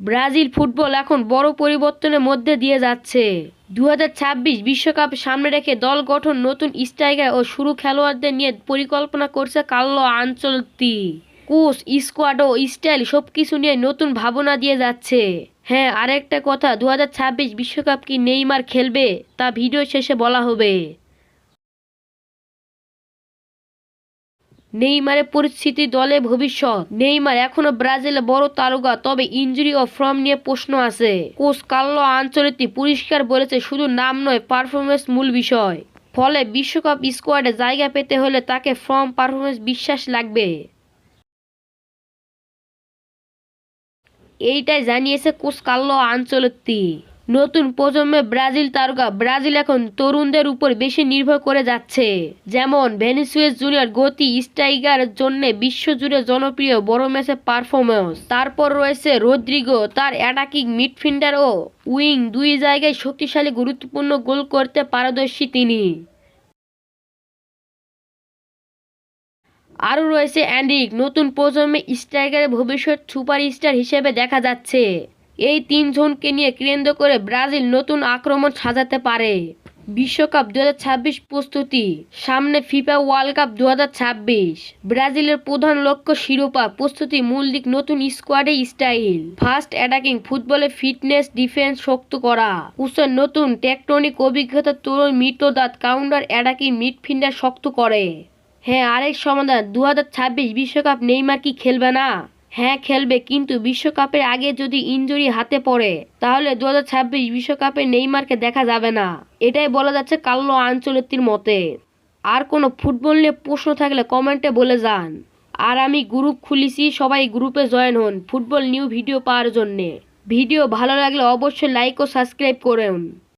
Brazil football এখন বড় পরিবর্তনের মধ্যে দিয়ে যাচ্ছে। দু বিশ্বকাপ সামনে রেখে দল গঠন নতুন স্ট্রাইকার ও শুরু খেলোয়াড়দের নিয়ে পরিকল্পনা করছে কার্লো আঞ্চলতি কোচ, স্কোয়াড ও স্টাইল সব কিছু নিয়ে নতুন ভাবনা দিয়ে যাচ্ছে। হ্যাঁ আরেকটা কথা দু বিশ্বকাপ কি নেইমার খেলবে? তা ভিডিও শেষে বলা হবে। নেইমারের পরিস্থিতি দলে ভবিষ্যৎ। নেইমার এখনও ব্রাজিলে বড় তারকা, তবে ইনজুরি ও ফর্ম নিয়ে প্রশ্ন আছে। কোচ কার্লো আঞ্চলিক পরিষ্কার বলেছে, শুধু নাম নয় পারফরমেন্স মূল বিষয়। ফলে বিশ্বকাপ স্কোয়াডে জায়গা পেতে হলে তাকে ফর্ম পারফরমেন্স বিশ্বাস লাগবে। এইটাই জানিয়েছে কোচ কার্লো আঞ্চলত্তি নতুন প্রজন্মে ব্রাজিল তারকা। ব্রাজিল এখন তরুণদের উপর বেশি নির্ভর করে যাচ্ছে। যেমন ভেনিসুয়েস জুনিয়র গতি স্ট্রাইকার জন্য বিশ্বজুড়ে জনপ্রিয় বড় ম্যাচে পারফরমেন্স তারপর রয়েছে রদ্রিগো তার অ্যাটাকিং মিডফিল্ডার ও উইং। দুই জায়গায় শক্তিশালী গুরুত্বপূর্ণ গোল করতে পারদর্শী তিনি। আরও রয়েছে অ্যান্ড্রিক নতুন প্রজন্মে স্ট্রাইকারের ভবিষ্যৎ সুপারস্টার হিসেবে দেখা যাচ্ছে। এই তিনজনকে নিয়ে কেন্দ্র করে ব্রাজিল নতুন আক্রমণ সাজাতে পারে। বিশ্বকাপ দু হাজার ছাব্বিশ প্রস্তুতি, সামনে ফিফা ওয়ার্ল্ড কাপ দু হাজার ছাব্বিশ। ব্রাজিলের প্রধান লক্ষ্য শিরোপা, প্রস্তুতি মূল দিক নতুন স্কোয়াডে স্টাইল। ফাস্ট অ্যাটাকিং, ফুটবলে ফিটনেস, ডিফেন্স শক্ত করা। উচ্চের নতুন টেকটনিক অভিজ্ঞতা তরুণ মিটদাত কাউন্টার অ্যাটাকিং মিডফিল্ডার শক্ত করে। হ্যাঁ আরেক সমাধান দু বিশ্বকাপ নেইমার কি খেলবে না? হ্যাঁ খেলবে। কিন্তু বিশ্বকাপের আগে যদি ইনজুরি হাতে পড়ে, তাহলে দু বিশ্বকাপে নেইমারকে দেখা যাবে না। এটাই বলা যাচ্ছে কাল্লো আঞ্চলিকটির মতে। আর কোনো ফুটবল নিয়ে প্রশ্ন থাকলে কমেন্টে বলে যান। আর আমি গ্রুপ খুলেছি, সবাই গ্রুপে জয়েন হন ফুটবল নিউ ভিডিও পাওয়ার জন্যে। ভিডিও ভালো লাগলে অবশ্যই লাইক ও সাবস্ক্রাইব করুন।